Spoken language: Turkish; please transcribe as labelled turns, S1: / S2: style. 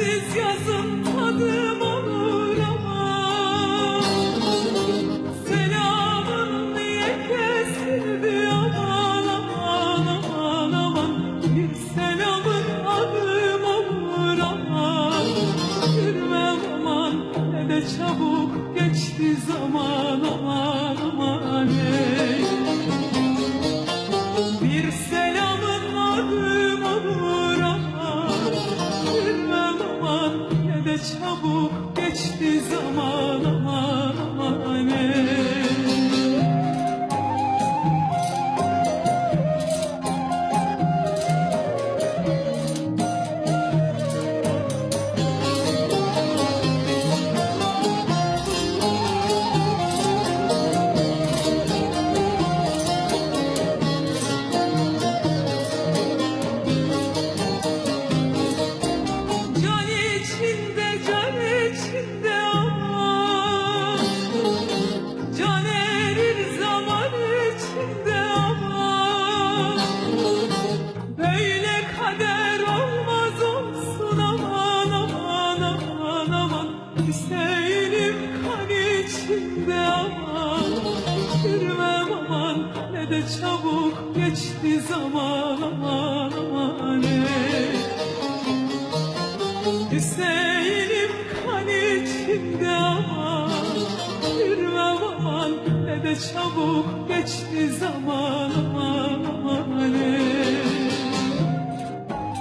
S1: Sensiz yazım adım olur Selamın niye kesildi? Aman aman aman aman. Bir selamın adım olur ama Gülmem çabuk geçti zaman. Aman aman Bir çabuk geçti zaman aman kader olmaz olsun. Aman aman aman aman. Hüseyin'im kan içinde aman. Girmem aman. Ne de çabuk geçti zaman aman aman. Ey. Hüseyin'im kan içinde ama Yürümem aman. Ne de çabuk geçti zaman aman aman.